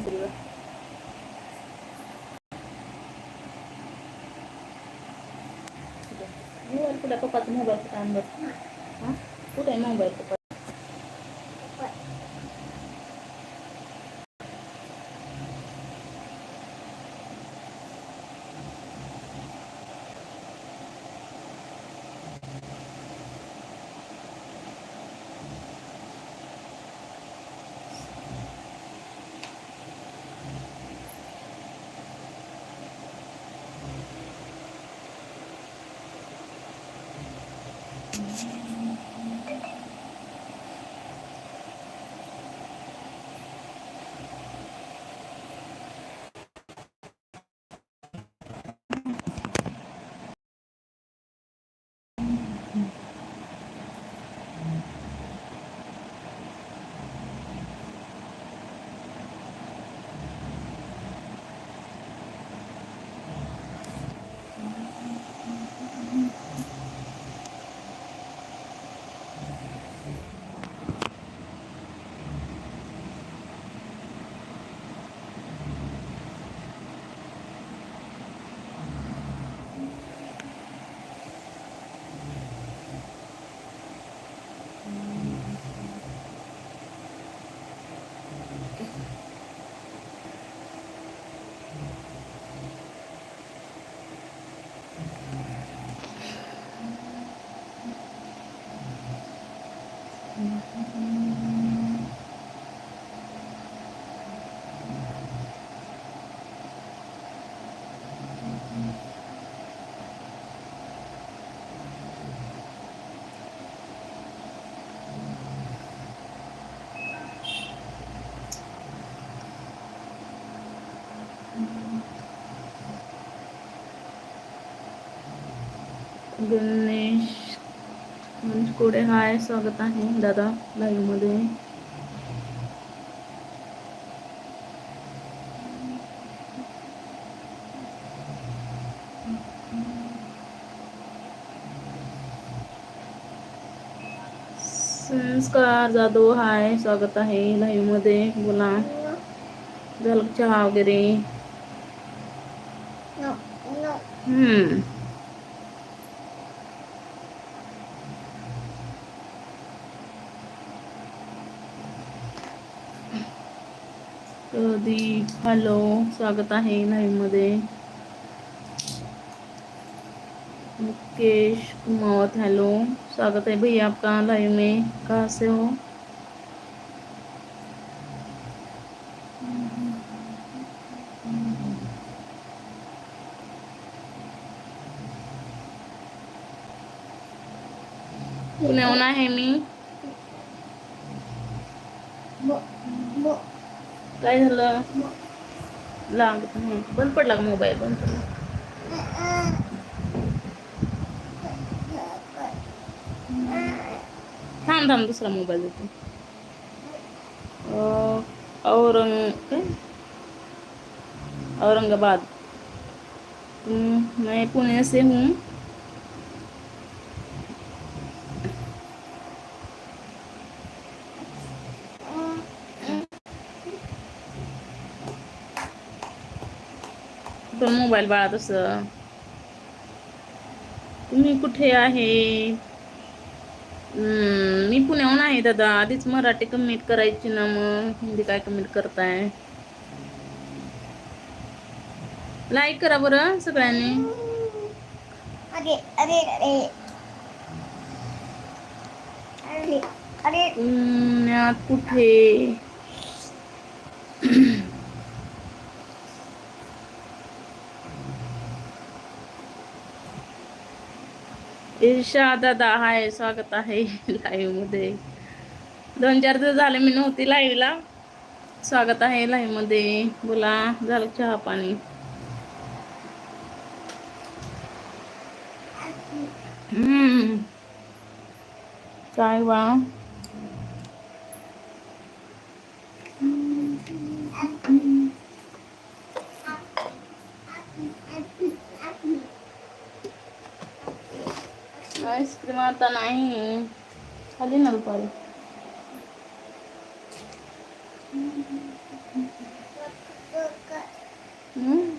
पेन्सिलवर mobile कुठे पप्पाचा mobile कुठे आण बरं हां कुठे आहे मोबाईल पप्पा 何? गणेश गणेश कोडे हाय स्वागत आहे दादा लाईव्हमध्ये संस्कार जाधव हाय स्वागत आहे लाईव्हमध्ये बोला झालं चहा वगैरे हम्म. प्रदीप हॅलो स्वागत आहे लाईव्हमध्ये मुकेश कुमावत हेलो स्वागत है भैया आपका लाइव में. कहाँ से हो पुण्याहून आहे मी. काय झालं? लांब. बंद पडला का मोबाईल? बंद पडला. थांब थांब दुसरा मोबाईल देतो. औरंग काय? औरंगाबाद. मैं पुणे से हूँ. पण मोबाईल बाळा तसं तुम्ही कुठे आहे? मी पुण्याहून आहे दादा. आधीच मराठी कमेंट करायची ना मग. हिंदी काय कमेंट करताय? लाईक करा बरं सगळ्यांनी. अरे अरे अरे. अरे अरे. पुण्यात कुठे? ईर्षा दादा हाय स्वागत आहे लाईव्हमध्ये. दोन चार दिवस झाले मी नव्हती लाईव्हला. स्वागत आहे लाईव्हमध्ये. बोला झालं चहा पाणी? हम्म. काय बा? आईस्क्रीम आता नाही. खाली ना दुपारी. हम्म.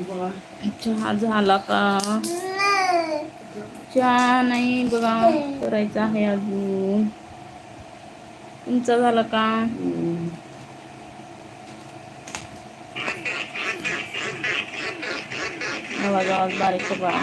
चहा झाला का? चहा नाही बघा करायचा आहे अजून. तुमचा झाला का? आवाज आवाज बारीक आहे बघा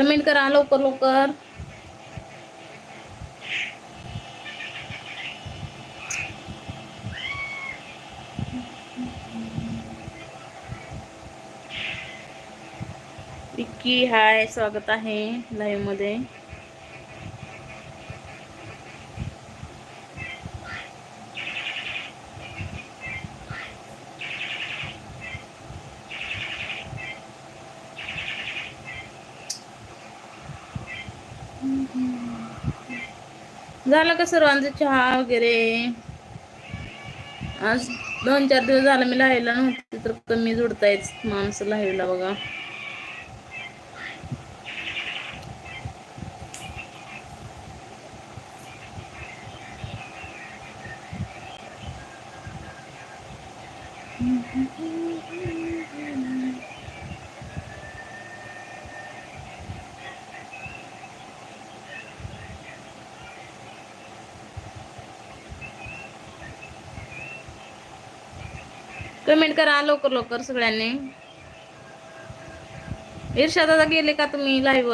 कमेंट करा लवकर लवकर. विक्की हाय स्वागत आहे लाईव्हमध्ये. झालं का सर्वांचा चहा वगैरे? आज दोन चार दिवस झालं मी लाईव्हला नव्हती तर कमी जोडतायच माणसं लाईव्हला बघा. कमेंट करा लवकर लवकर सगळ्यांनी. इर्षाद गेले का तुम्ही लाईव्ह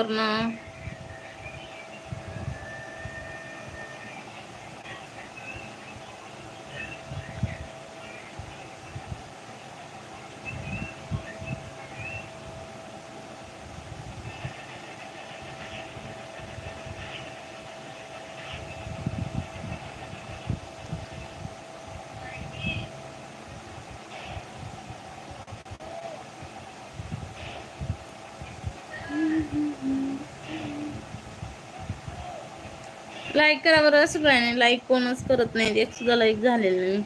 लाईक करा बरं नाही. लाईक कोणच करत नाही. एक सुद्धा लाईक झालेलं नाही.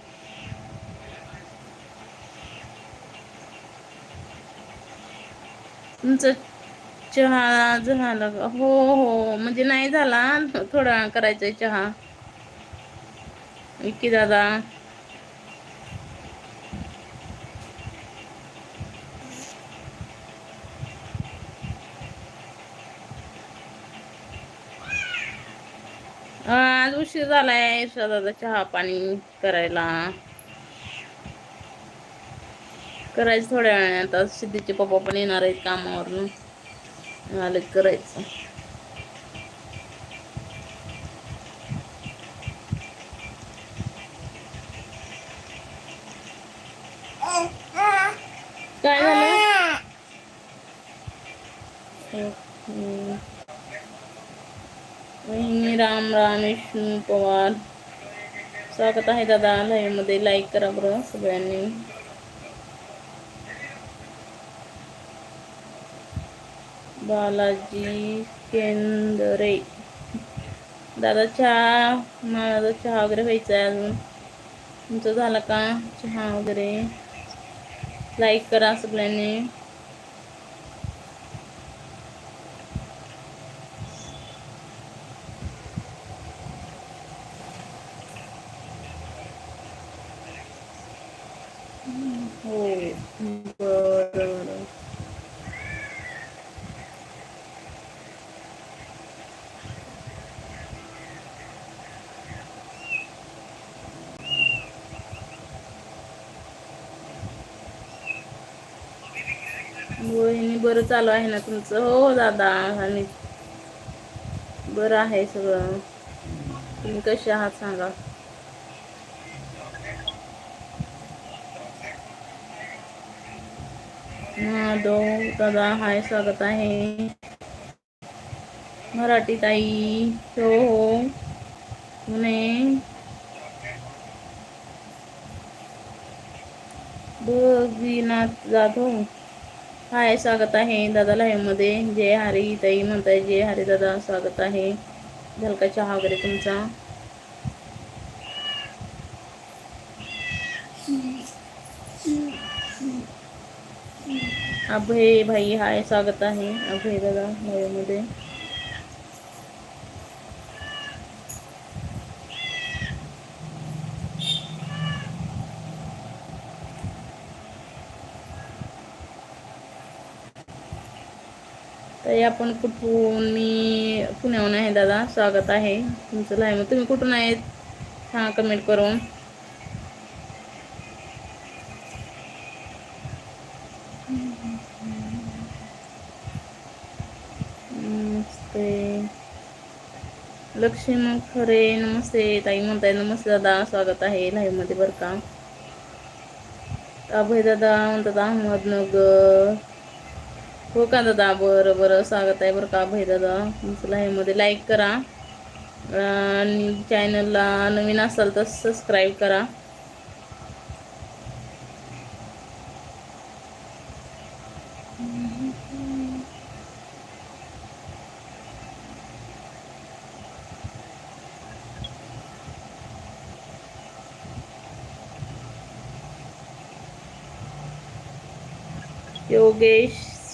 तुमचं चहा झाला हो हो. म्हणजे नाही झाला. थोडा करायचा चहा. विकी दादा. आज उशीर झालाय स्वतःचा चहा पाणी करायला. करायचं थोड्या वेळाने. आता सिद्धीचे पप्पा पण येणार आहेत कामावरून. आले करायचं काय झालं हम्म. वहिनी राम राम विष्णू पवार. स्वागत आहे दादा. लाईव्हमध्ये लाईक करा बरं सगळ्यांनी. बालाजी केंदरे. दादा चहा माझा चहा वगैरे व्हायचा आहे अजून. तुमचं झालं का? चहा वगैरे. लाईक करा सगळ्यांनी. हो बरं बरं वहिनी बरं चालू आहे ना तुमचं? हो, हो दादा आणि बरं आहे सगळं. तुम्ही कसे आहात सांगा. हॅलो दादा हाय स्वागत आहे. मराठी ताई हो हो पुणे. बघीनाथ जाधव. हाय स्वागत आहे दादा मध्ये जय हरी ताई म्हणताय जय हरी दादा स्वागत आहे. झलका चहा वगैरे तुमचा. अभय भाई हाय स्वागत आहे. अभय दादा मध्ये तरी आपण कुठून मी पुण्याहून आहे दादा. स्वागत आहे तुमचं लाईव्ह तुम्ही कुठून आहेत? हां कमेंट करून नमस्ते लक्ष्मी खरे नमस्ते. ताई म्हणताय नमस्ते दादा स्वागत आहे लाईव्हमध्ये बरं का? अभय दादा म्हणतात अहमदनगर. हो का दादा? बरं बरं. स्वागत आहे बरं का अभय दादा? तुमचं लाईव्हमध्ये लाईक करा. आणि चॅनलला नवीन असाल तर सबस्क्राईब करा.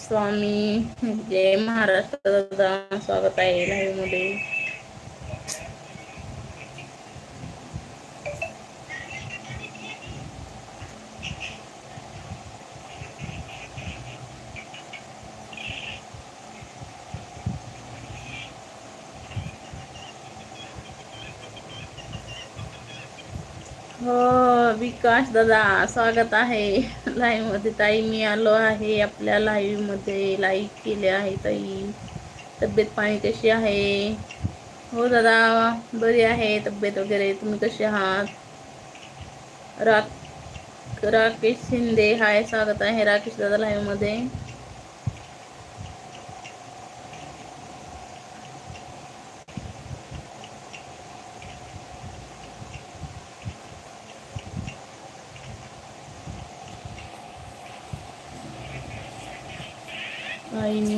स्वामी जय महाराष्ट्र दादा स्वागत आहे लाईव्हमध्ये. हो विकास दादा स्वागत आहे. लाईव्हमध्ये ताई मी आलो आहे आपल्या लाईव्हमध्ये. लाईक केले आहे ताई. तब्येत पाणी कशी आहे? हो दादा बरी आहे. तब्येत वगैरे तुम्ही कसे आहात? राक राकेश शिंदे. हाय स्वागत आहे राकेश दादा लाईव्हमध्ये आईनी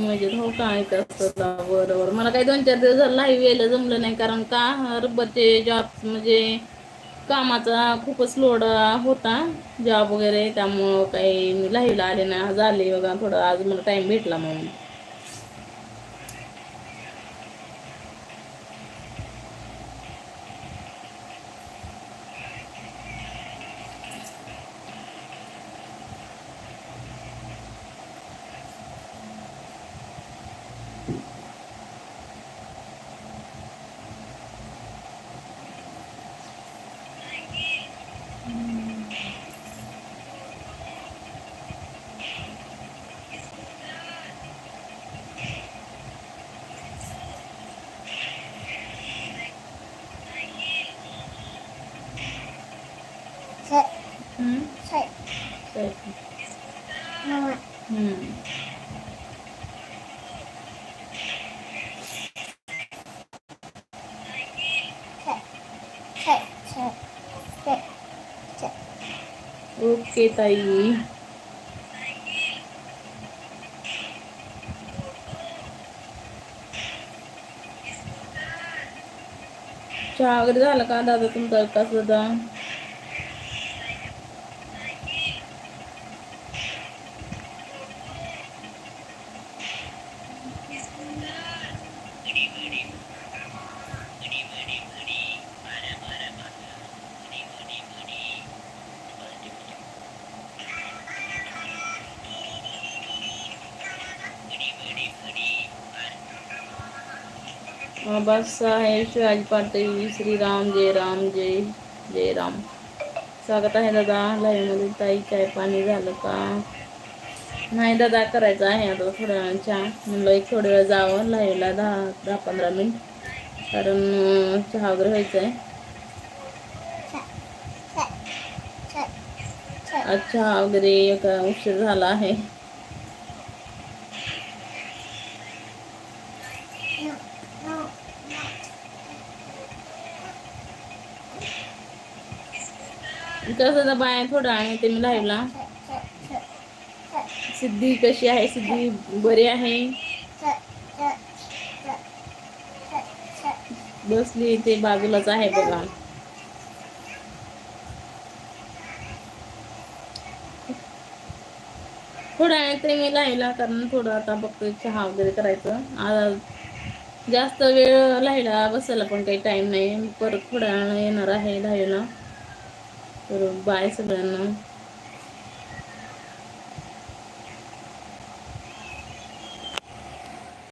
मजेत हो बरोबर. मला काही दोन चार दिवस झालं लाईव्ह यायला जमलं नाही कारण का रब्बरचे जॉब म्हणजे कामाचा खूपच लोड होता जॉब वगैरे त्यामुळं काही लाईव्हला आले ना झाले बघा थोडं आज मला टाइम भेटला म्हणून. ओके ताई. चहा वगैरे झालं का दादा तुमचा विकास दादा आहे शिवाजी पाटील श्रीराम जय राम जय जय राम. स्वागत आहे दादा. लाईव्हमध्ये ताई चाय पाणी झालं का? नाही दादा करायचं आहे आता थोड्या वेळानं चहा म्हणलं एक थोड्या वेळ जावं लाईव्हला दहा दहा पंधरा मिनिट. कारण चहा वगैरे व्हायचं आहे अच्छा आज चहा वगैरे एक उशीर झाला आहे. कसं बाया थोडं आहे ते मी लाईव्हला सिद्धी कशी आहे? सिद्धी बरी आहे? बसली ते बाजूलाच आहे बघा. थोड्या आहे ते मी लाईला कारण थोडं आता बघतोय चहा वगैरे करायचं. आज जास्त वेळ लाईला बसायला पण काही टाइम नाही. परत थोड्या येणार आहे लाईला तर बाय सगळ्यांना